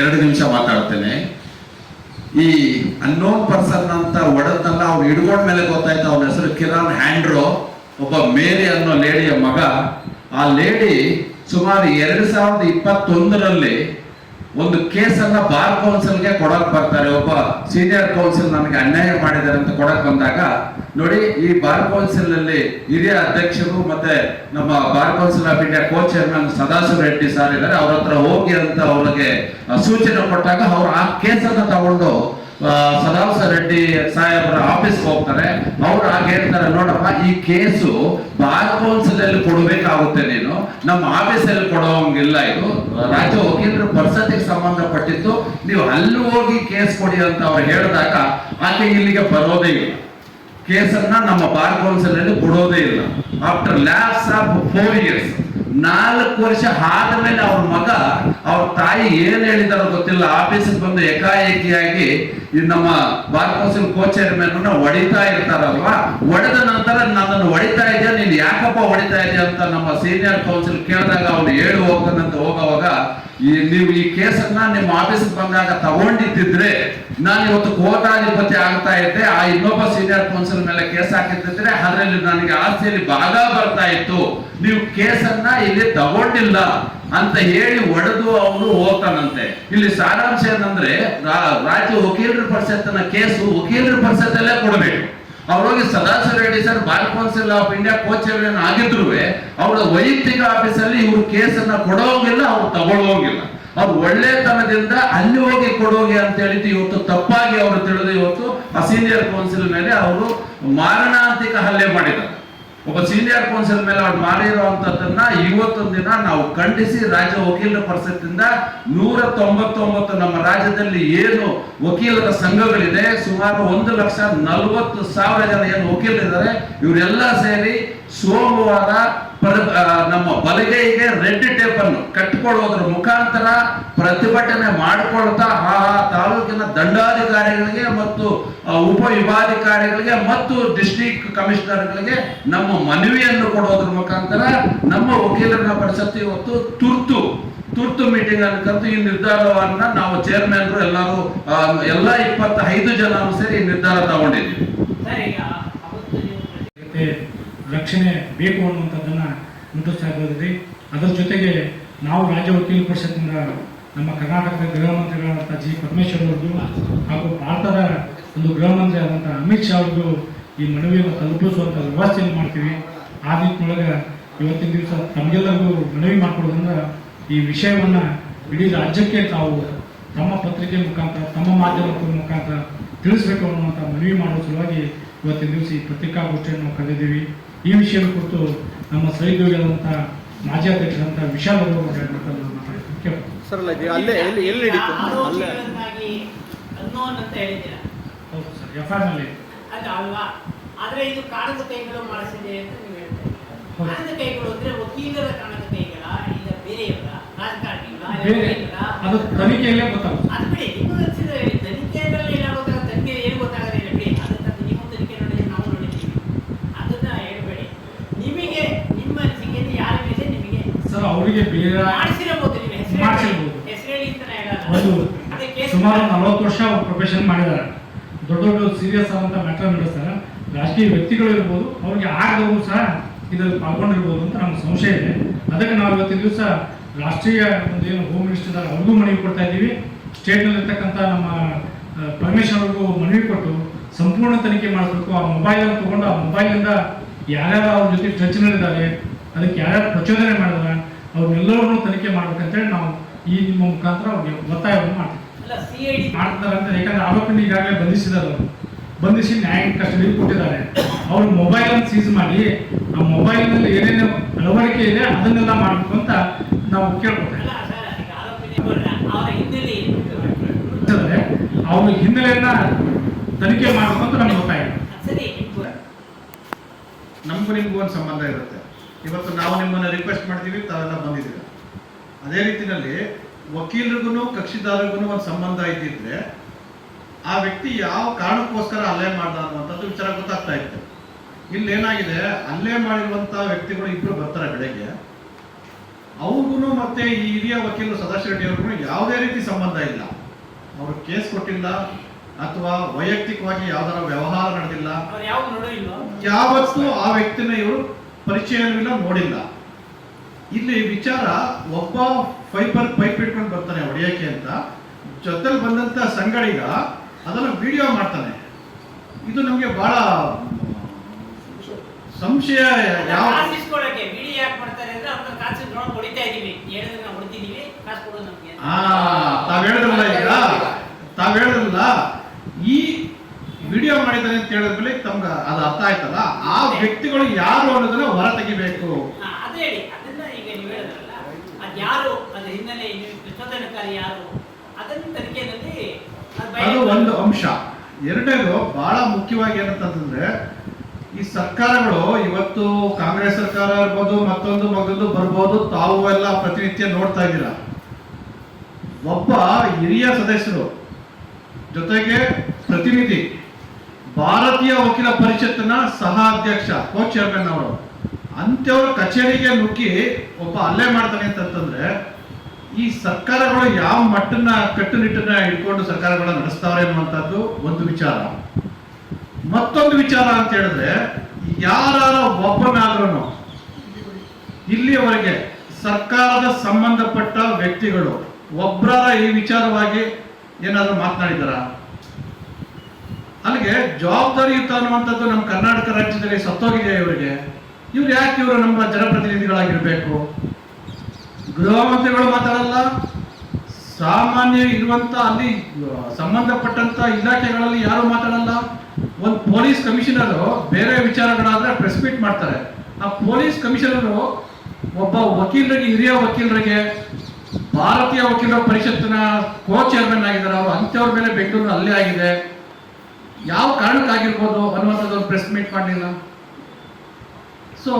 ಎರಡು ನಿಮಿಷ ಮಾತಾಡ್ತೇನೆ. ಈ ಅನ್ನೋನ್ ಪರ್ಸನ್ ಅಂತ ಒಡದನ್ನ ಅವ್ರು ಹಿಡ್ಕೊಂಡ ಮೇಲೆ ಗೊತ್ತಾಯ್ತು, ಅವನ ಹೆಸರು ಕಿರಾನ್ ಹ್ಯಾಂಡ್ರೋ. ಒಬ್ಬ ಮೇರಿ ಅನ್ನೋ ಲೇಡಿಯ ಮಗ. ಆ ಲೇಡಿ ಸುಮಾರು ಎರಡು ಸಾವಿರದ ಇಪ್ಪತ್ತೊಂದರಲ್ಲಿ ಒಂದು ಕೇಸನ್ನ ಬಾರ್ ಕೌನ್ಸಿಲ್ಗೆ ಕೊಡಕ್ ಬರ್ತಾರೆ. ಒಬ್ಬ ಸೀನಿಯರ್ ಕೌನ್ಸಿಲ್ ನನಗೆ ಅನ್ಯಾಯ ಮಾಡಿದ್ದಾರೆ ಅಂತ ಕೊಡಕ್ ಬಂದಾಗ, ನೋಡಿ ಈ ಬಾರ್ ಕೌನ್ಸಿಲ್ನಲ್ಲಿ ಹಿರಿಯ ಅಧ್ಯಕ್ಷರು ಮತ್ತೆ ನಮ್ಮ bar council of India co chairman Sadashiva Reddy sir ಇದ್ದಾರೆ. ಅವ್ರ ಹತ್ರ ಹೋಗಿ ಅಂತ ಅವ್ರಿಗೆ ಸೂಚನೆ ಕೊಟ್ಟಾಗ ಅವ್ರು ಆ ಕೇಸನ್ನ ತಗೊಂಡು ಸದಾಶಿವ ರೆಡ್ಡಿ ಸಾಹೇಬರ ಆಫೀಸ್ಗೆ ಹೋಗ್ತಾರೆ. ಅವ್ರು ಹಾಗೆ ಹೇಳ್ತಾರೆ, ನೋಡಪ್ಪ, ಈ ಕೇಸು ಬಾರ್ ಕೌನ್ಸಿಲ್ ಅಲ್ಲಿ ಕೊಡಬೇಕಾಗುತ್ತೆ ನೀನು. ನಮ್ಮ ಆಫೀಸಲ್ಲಿ ಕೊಡೋಂಗಿಲ್ಲ ಇದು. ರಾಜ್ಯ ವಕೀಲರ ಪರಿಷತ್ತಿಗೆ ಸಂಬಂಧಪಟ್ಟಿತ್ತು ನೀವು ಅಲ್ಲಿ ಹೋಗಿ ಕೇಸ್ ಕೊಡಿ ಅಂತ ಅವ್ರು ಹೇಳಿದಾಗ ಆಕೆ ಇಲ್ಲಿಗೆ ಬರೋದೇ ಇಲ್ಲ. ಕೇಸನ್ನ ನಮ್ಮ ಬಾರ್ ಕೌನ್ಸಿಲ್ ಅಲ್ಲಿ ಕೊಡೋದೇ ಇಲ್ಲ. After lapse of four years ನಾಲ್ಕು ವರ್ಷ ಆದ್ಮೇಲೆ ಅವ್ರ ಮಗ, ಅವ್ರ ತಾಯಿ ಏನ್ ಹೇಳಿದಾರೋ ಗೊತ್ತಿಲ್ಲ. ಆಫೀಸಿಗೆ ಬಂದು ಏಕಾಏಕಿಯಾಗಿ ನಮ್ಮ ಬಾರ್ ಕೋಚರ್ ಮೇಲೆ ಹೊಡಿತಾ ಇರ್ತಾರಲ್ವಾ? ಹೊಡೆದ ನಂತರ ನನ್ನನ್ನು ಹೊಡಿತಾ ಇದೆಯಾ ನೀನ್ ಯಾಕಪ್ಪ ಹೊಡಿತಾ ಇದೆ ಅಂತ ನಮ್ಮ ಸೀನಿಯರ್ ಕೌನ್ಸಿಲ್ ಕೇಳಿದಾಗ ಅವ್ನು ಹೇಳಿ ಹೋಗ್ತಾನಂತ ಹೋಗುವಾಗ, ಈ ನೀವು ಈ ಕೇಸನ್ನ ನಿಮ್ಮ ಆಫೀಸ್ಗೆ ಬಂದಾಗ ತಗೊಂಡಿದ್ದಿದ್ರೆ ನಾನು ಇವತ್ತು ಕೋಟಾಧಿಪತಿ ಆಗ್ತಾ ಇದ್ದೆ. ಆ ಇನ್ನೊಬ್ಬ ಸೀನಿಯರ್ ಕೌನ್ಸಿಲ್ ಮೇಲೆ ಕೇಸ್ ಹಾಕಿದ್ದಿದ್ರೆ ಅದರಲ್ಲಿ ನನಗೆ ಆಸ್ತಿಯಲ್ಲಿ ಭಾಗ ಬರ್ತಾ ಇತ್ತು. ನೀವು ಕೇಸನ್ನ ಇಲ್ಲಿ ತಗೊಂಡಿಲ್ಲ ಅಂತ ಹೇಳಿ ಒಡೆದು ಅವನು ಹೋಗ್ತಾನಂತೆ. ಇಲ್ಲಿ ಸಾರಾಂಶ ಏನಂದ್ರೆ ರಾಜ್ಯ ವಕೀಲರ ಪರಿಷತ್ತಿನ ಕೇಸು ವಕೀಲರ ಪರಿಷತ್ತಲ್ಲೇ ಕೊಡಬೇಕು. ಅವ್ರೋಗಿ Sadashiva Reddy sir bar council of India coach ಆಗಿದ್ರು ಅವರ ವೈಯಕ್ತಿಕ ಆಫೀಸಲ್ಲಿ ಇವ್ರು ಕೇಸನ್ನ ಕೊಡೋಂಗಿಲ್ಲ, ಅವ್ರು ತಗೊಳ್ಳೋಂಗಿಲ್ಲ. ಅವ್ರು ಒಳ್ಳೆತನದಿಂದ ಅಲ್ಲಿ ಹೋಗಿ ಕೊಡೋಗಿ ಅಂತ ಹೇಳಿದ್ದು ಇವತ್ತು ತಪ್ಪಾಗಿ ಅವರು ತಿಳಿದು ಇವತ್ತು ಸೀನಿಯರ್ ಕೌನ್ಸಿಲ್ ಮೇಲೆ ಅವರು ಮಾರಣಾಂತಿಕ ಹಲ್ಲೆ ಮಾಡಿದ್ದಾರೆ. ಒಬ್ಬ ಸೀನಿಯರ್ ಕೌನ್ಸಿಲ್ ಮೇಲೆ ಅವ್ರು ಮಾಡಿರುವಂತದನ್ನ ಇವತ್ತೊಂದು ದಿನ ನಾವು ಖಂಡಿಸಿ ರಾಜ್ಯ ವಕೀಲರ ಪರಿಷತ್ತಿಂದ ನೂರ ತೊಂಬತ್ತೊಂಬತ್ತು ನಮ್ಮ ರಾಜ್ಯದಲ್ಲಿ ಏನು ವಕೀಲರ ಸಂಘಗಳಿದೆ, ಸುಮಾರು ಒಂದು ಲಕ್ಷ ನಲವತ್ತು ಸಾವಿರ ಜನ ಏನು ವಕೀಲರಿದ್ದಾರೆ, ಇವರೆಲ್ಲ ಸೇರಿ ಸೋಮವಾರ ನಮ್ಮ ಬಲಗೈಗೆ ರೆಡ್ ಟೇಪ್ ಅನ್ನು ಕಟ್ಟಿಕೊಳ್ಳೋದ್ರ ಮುಖಾಂತರ ಪ್ರತಿಭಟನೆ ಮಾಡಿಕೊಳ್ತಾ, ಆ ತಾಲೂಕಿನ ದಂಡಾಧಿಕಾರಿಗಳಿಗೆ ಮತ್ತು ಉಪ ಉಪವಿಭಾಧಿಕಾರಿಗಳಿಗೆ ಮತ್ತು ಡಿಸ್ಟ್ರಿಕ್ಟ್ ಕಮಿಷನರ್ಗಳಿಗೆ ನಮ್ಮ ಮನವಿಯನ್ನು ಕೊಡೋದ್ರ ಮುಖಾಂತರ ನಮ್ಮ ವಕೀಲರ ಪರಿಷತ್ತು ಇವತ್ತು ತುರ್ತು ತುರ್ತು ಮೀಟಿಂಗ್ ಅನ್ನು ಕರೆದು ಈ ನಿರ್ಧಾರವನ್ನ ನಾವು ಚೇರ್ಮನ್ ಎಲ್ಲರೂ ಎಲ್ಲ ಇಪ್ಪತ್ತೈದು ಜನ ಸೇರಿ ನಿರ್ಧಾರ ತಗೊಂಡಿದ್ದೀವಿ. ರಕ್ಷಣೆ ಬೇಕು ಅನ್ನುವಂಥದ್ದನ್ನು ಮುಟ್ಟಿಸ್ತಾ ಅದರ ಜೊತೆಗೆ ನಾವು ರಾಜ್ಯ ವಕೀಲ ಪರಿಷತ್ತಿನಿಂದ ನಮ್ಮ ಕರ್ನಾಟಕದ ಗೃಹ ಮಂತ್ರಿಗಳಾದಂಥ ಜಿ. ಪರಮೇಶ್ವರ್ ಅವ್ರಿಗೂ ಹಾಗೂ ಭಾರತದ ಒಂದು ಗೃಹ ಮಂತ್ರಿ ಆದಂಥ ಅಮಿತ್ ಶಾ ಅವ್ರಿಗೂ ಈ ಮನವಿಯನ್ನು ತಲುಪಿಸುವಂಥ ವ್ಯವಸ್ಥೆಯನ್ನು ಮಾಡ್ತೀವಿ. ಆ ನಿಟ್ಟಿನೊಳಗೆ ಇವತ್ತಿನ ದಿವಸ ತಮಗೆಲ್ಲರಿಗೂ ಮನವಿ ಮಾಡಿಕೊಡೋದ್ರಿಂದ ಈ ವಿಷಯವನ್ನು ಇಡೀ ರಾಜ್ಯಕ್ಕೆ ತಾವು ತಮ್ಮ ಪತ್ರಿಕೆ ಮುಖಾಂತರ, ತಮ್ಮ ಮಾಧ್ಯಮದ ಮುಖಾಂತರ ತಿಳಿಸಬೇಕು ಅನ್ನುವಂಥ ಮನವಿ ಮಾಡುವ ಸಲುವಾಗಿ ಇವತ್ತಿನ ದಿವಸ ಈ ಪತ್ರಿಕಾಗೋಷ್ಠಿಯನ್ನು ಕರೆದಿದ್ದೀವಿ. ಈ ವಿಷಯ ಕುರಿತು ನಮ್ಮ ಸಹೋದ್ಯೋಗಿಯಾದಂಥ ಮಾಜಿ ಅಧ್ಯಕ್ಷರಂತಹ ವಿಶಾಲ್ ಅವರು ಹೇಳಿದ್ದೀರಾ? ಹೌದು ಸರ್ ಎಫ್ ಐ ನಲ್ಲಿ ಅದು ಅಲ್ವಾ? ಆದ್ರೆ ಇದು ಕಾಣದ ಕೈಗಳು ಮಾಡಿಸಿದೆ ಅಂತ ನೀವು ಕೈಗಳು ಅಂದ್ರೆ ವಕೀಲರ ಬೇರೆಯವರ ರಾಜಕಾರಣಿಗಳ? ಅದು ತನಿಖೆಯಲ್ಲೇ ಗೊತ್ತಾಗುತ್ತೆ. ಅದು ಬಿಡಿ ನಿಮ್ಮ ಹಚ್ಚಿದ ತನಿಖೆಗಳಲ್ಲಿ ಎಲ್ಲ ಗೊತ್ತಾಗ ತನಿಖೆ ಏನು ಗೊತ್ತಾಗೋದಿಲ್ಲ ಬಿಡಿ ಅದನ್ನ ನೀವು ತನಿಖೆ ನೋಡಿದ್ರೆ ನಾವು ನೋಡಿದ್ದೀವಿ ಅದನ್ನ ಹೇಳ್ಬೇಡಿ ನಿಮಗೆ ನಿಮ್ಮ ಅನಿಸಿಕೆಯಲ್ಲಿ ಯಾರ ಮೇಲೆ ನಿಮಗೆ ಸರ್ ಅವರಿಗೆ ಬೇರೆ ಮಾಡಿಸಿರಬಹುದು ನೀವು ಹೆಸರು ಮಾಡಿಸಿರ್ಬೋದು. ಹೆಸರು ಹೇಳಿ ಅಂತ ಹೇಳಲ್ಲ ಒಂದು ಸುಮಾರು ನಲವತ್ತು ವರ್ಷ ಅವ್ರು ಪ್ರೊಫೆಷನ್ ಮಾಡಿದ್ದಾರೆ. ದೊಡ್ಡ ದೊಡ್ಡ ಸೀರಿಯಸ್ ಆದಂತ ಮ್ಯಾಟರ್ ನಡೆಸ್ತಾರೆ. ರಾಷ್ಟ್ರೀಯ ವ್ಯಕ್ತಿಗಳು ಇರ್ಬೋದು ಅವ್ರಿಗೆ ಆಗದವರು ಸಹ ಇದರಲ್ಲಿ ಪಾಲ್ಗೊಂಡಿರ್ಬೋದು ಅಂತ ನಮ್ಗೆ ಸಂಶಯ ಇದೆ. ಅದಕ್ಕೆ ನಾವು ಇವತ್ತಿನ ದಿವಸ ರಾಷ್ಟ್ರೀಯ ಒಂದು ಏನು ಹೋಮ್ ಮಿನಿಸ್ಟರ್ ಇದ್ದಾರೆ ಅವ್ರಿಗೂ ಮನವಿ ಕೊಡ್ತಾ ಇದ್ದೀವಿ. ಸ್ಟೇಟ್ನಲ್ಲಿ ಇರ್ತಕ್ಕಂಥ ನಮ್ಮ ಪರ್ಮಿಷನ್ ಪರಮೇಶ್ವರ್ ಅವ್ರಿಗೂ ಮನವಿ ಕೊಟ್ಟು ಸಂಪೂರ್ಣ ತನಿಖೆ ಮಾಡಿಸ್ಬೇಕು. ಆ ಮೊಬೈಲ್ ಅನ್ನು ತಗೊಂಡು ಆ ಮೊಬೈಲಿಂದ ಯಾರ್ಯಾರು ಅವ್ರ ಜೊತೆ ಟಚ್ನಲ್ಲಿದ್ದಾರೆ ಅದಕ್ಕೆ ಯಾರ್ಯಾರು ಪ್ರಚೋದನೆ ಮಾಡಿದಾರೆ ಅವ್ರನ್ನೆಲ್ಲರನ್ನೂ ತನಿಖೆ ಮಾಡ್ಬೇಕಂತೇಳಿ ನಾವು ಈ ನಿಮ್ಮ ಮುಖಾಂತರ ಅವ್ರಿಗೆ ಒತ್ತಾಯವನ್ನು ಮಾಡ್ತೀವಿ. ಮಾಡ್ತಾರೆ ಅಂತ ಯಾಕಂದ್ರೆ ಆರೋಪಿನ ಈಗಾಗಲೇ ಬಂಧಿಸಿದ್ದಾರೆ ಅವರು. ಬಂಧಿಸಿ ನ್ಯಾಯಾಂಗ ಕಸ್ಟಡಿಯಲ್ಲಿ ಕೊಟ್ಟಿದ್ದಾರೆ. ಅವ್ರ ಮೊಬೈಲ್ ಅನ್ನು ಸೀಸ್ ಮಾಡಿ ಆ ಮೊಬೈಲ್ನಲ್ಲಿ ಏನೇನು ಅಳವಡಿಕೆ ಇದೆ ಅದನ್ನೆಲ್ಲ ಮಾಡಬೇಕು ಅಂತ ನಾವು ಕೇಳ್ಕೊತೇವೆ. ಅಲ್ಲ ಸರ್ ಈಗ ಅವರ ಹಿನ್ನೆಲೆಯನ್ನ ತನಿಖೆ ಮಾಡಬೇಕು ಅಂತ ನಮ್ಗೆ ನಿಮ್ಗೂ. ನಮಗೂ ನಿಮಗೂ ಒಂದು ಸಂಬಂಧ ಇರುತ್ತೆ. ಇವತ್ತು ನಾವು ನಿಮ್ಮನ್ನು ರಿಕ್ವೆಸ್ಟ್ ಮಾಡ್ತೀವಿ ತಾವೆಲ್ಲ ಬಂದಿದ್ದೀರ? ಅದೇ ರೀತಿಯಲ್ಲಿ ವಕೀಲರಿಗೂ ಕಕ್ಷಿದಾರರಿಗೂ ಒಂದು ಸಂಬಂಧ ಇದ್ದಿದ್ರೆ ಆ ವ್ಯಕ್ತಿ ಯಾವ ಕಾರಣಕ್ಕೋಸ್ಕರ ಹಲ್ಲೆ ಮಾಡ್ದ ಅನ್ನುವಂಥದ್ದು ವಿಚಾರ ಗೊತ್ತಾಗ್ತಾ ಇತ್ತು. ಇಲ್ಲಿ ಏನಾಗಿದೆ ಹಲ್ಲೆ ಮಾಡಿರುವಂತ ವ್ಯಕ್ತಿಗಳು ಇಬ್ರು ಬರ್ತಾರೆ ಬೆಳಗ್ಗೆ. ಅವ್ರಿಗೂ ಮತ್ತೆ ಈ ಹಿರಿಯ ವಕೀಲರು ಸದಾಶಿವ ರೆಡ್ಡಿ ಅವ್ರಿಗೂ ಯಾವುದೇ ರೀತಿ ಸಂಬಂಧ ಇಲ್ಲ. ಅವರು ಕೇಸ್ ಕೊಟ್ಟಿಲ್ಲ ಅಥವಾ ವೈಯಕ್ತಿಕವಾಗಿ ಯಾವ್ದಾರ ವ್ಯವಹಾರ ನಡೆದಿಲ್ಲ. ಯಾವತ್ತೂ ಆ ವ್ಯಕ್ತಿನ ಇವರು ಪರಿಚಯವಿಲ್ಲ ನೋಡಿಲ್ಲ. ಇಲ್ಲಿ ವಿಚಾರ ಒಬ್ಬ ಫೈಬರ್ ಪೈಪ್ ಇಟ್ಕೊಂಡು ಬರ್ತಾನೆ ಹೊಡೆಯಕ್ಕೆ ಅಂತ. ಜೊತೆಲಿ ಬಂದಂತ ಸಂಗಡಿಗ ಅದನ್ನ ವಿಡಿಯೋ ಮಾಡ್ತಾನೆ. ಇದು ನಮಗೆ ಬಹಳ ಸಂಶಯ ಯಾವ ಆ ತಾವ್ ಹೇಳಿದ್ರಲ್ಲ ಈಗ? ತಾವ್ ಹೇಳಿದ್ರಲ್ಲ? ವಿಡಿಯೋ ಮಾಡಿದ್ದಾರೆ ಅಂತ ಹೇಳಿದ್ಮೇಲೆ ತಮ್ಗ ಅದು ಅರ್ಥ ಆಯ್ತಲ್ಲ? ಆ ವ್ಯಕ್ತಿಗಳು ಯಾರು ಅನ್ನೋದನ್ನ ಹೊರ ತೆಗಿಬೇಕು. ಅದು ಹೇಳಿ ಅದನ್ನ ಈಗ ನೀವು ಹೇಳಿದ್ರಲ್ಲ ಅದ್ ಯಾರು ಅದ್ರ ಹಿನ್ನೆಲೆ ಪ್ರಚೋದನಕಾರಿ ಯಾರು? ಅದನ್ನ ತನಿಖೆಯಲ್ಲಿ ಅದು ಒಂದು ಅಂಶ. ಎರಡನೇದು ಬಹಳ ಮುಖ್ಯವಾಗಿ ಏನಂತಂದ್ರೆ ಈ ಸರ್ಕಾರಗಳು ಇವತ್ತು ಕಾಂಗ್ರೆಸ್ ಸರ್ಕಾರ ಇರ್ಬೋದು ಮತ್ತೊಂದು ಮಗದೊಂದು ಬರ್ಬೋದು ತಾವು ಎಲ್ಲ ಪ್ರತಿನಿತ್ಯ ನೋಡ್ತಾ ಇದ್ದೀರಾ. ಒಬ್ಬ ಹಿರಿಯ ಸದಸ್ಯರು ಜೊತೆಗೆ ಪ್ರತಿನಿಧಿ ಭಾರತೀಯ ವಕೀಲ ಪರಿಷತ್ತಿನ ಸಹ ಅಧ್ಯಕ್ಷ ಕೋ ಚೇರ್ಮನ್ ಅವರು. ಅಂತವ್ರ ಕಚೇರಿಗೆ ನುಗ್ಗಿ ಒಬ್ಬ ಹಲ್ಲೆ ಮಾಡ್ತಾನೆ ಅಂತಂದ್ರೆ ಈ ಸರ್ಕಾರಗಳು ಯಾವ ಮಟ್ಟನ್ನ ಕಟ್ಟುನಿಟ್ಟನ್ನ ಇಟ್ಕೊಂಡು ಸರ್ಕಾರಗಳನ್ನ ನಡೆಸ್ತಾವ್ರೆ ಅನ್ನುವಂಥದ್ದು ಒಂದು ವಿಚಾರ. ಮತ್ತೊಂದು ವಿಚಾರ ಅಂತ ಹೇಳಿದ್ರೆ ಯಾರ ಒಬ್ಬನಾದ್ರೂ ಇಲ್ಲಿಯವರೆಗೆ ಸರ್ಕಾರದ ಸಂಬಂಧಪಟ್ಟ ವ್ಯಕ್ತಿಗಳು ಒಬ್ಬರ ಈ ವಿಚಾರವಾಗಿ ಏನಾದರೂ ಮಾತನಾಡಿದಾರ ಜವಾಬ್ದಾರಿಯುತ ಅನ್ನುವಂಥದ್ದು ನಮ್ಮ ಕರ್ನಾಟಕ ರಾಜ್ಯದಲ್ಲಿ ಸತ್ತೋಗಿದೆ ಇವರಿಗೆ. ಇವ್ರು ಯಾಕೆ ಇವರು ನಮ್ಮ ಜನಪ್ರತಿನಿಧಿಗಳಾಗಿರ್ಬೇಕು? ಗೃಹ ಮಂತ್ರಿಗಳು ಮಾತಾಡಲ್ಲ ಸಾಮಾನ್ಯ ಇರುವಂತ ಅಲ್ಲಿ ಸಂಬಂಧಪಟ್ಟಂತ ಇಲಾಖೆಗಳಲ್ಲಿ ಯಾರು ಮಾತಾಡಲ್ಲ ಒಂದು ಪೊಲೀಸ್ ಕಮಿಷನರ್ ಬೇರೆ ವಿಚಾರಗಳಾದ್ರೆ ಪ್ರೆಸ್ ಮೀಟ್ ಮಾಡ್ತಾರೆ. ಆ ಪೊಲೀಸ್ ಕಮಿಷನರ್ ಒಬ್ಬ ವಕೀಲರಿಗೆ, ಹಿರಿಯ ವಕೀಲರಿಗೆ, ಭಾರತೀಯ ವಕೀಲರ ಪರಿಷತ್ತಿನ ಕೋ ಚೇರ್ಮನ್ ಆಗಿದ್ದಾರೆ. ಅವರು ಅಂಥವ್ರ ಮೇಲೆ ಬೆಂಗಳೂರು ಅಲ್ಲೇ ಆಗಿದೆ. ಯಾವ ಕಾರಣಕ್ಕಾಗಿರ್ಬೋದು ಅನ್ನುವಂಥದ್ದು ಪ್ರೆಸ್ ಮೀಟ್ ಮಾಡಲಿಲ್ಲ. ಸೊ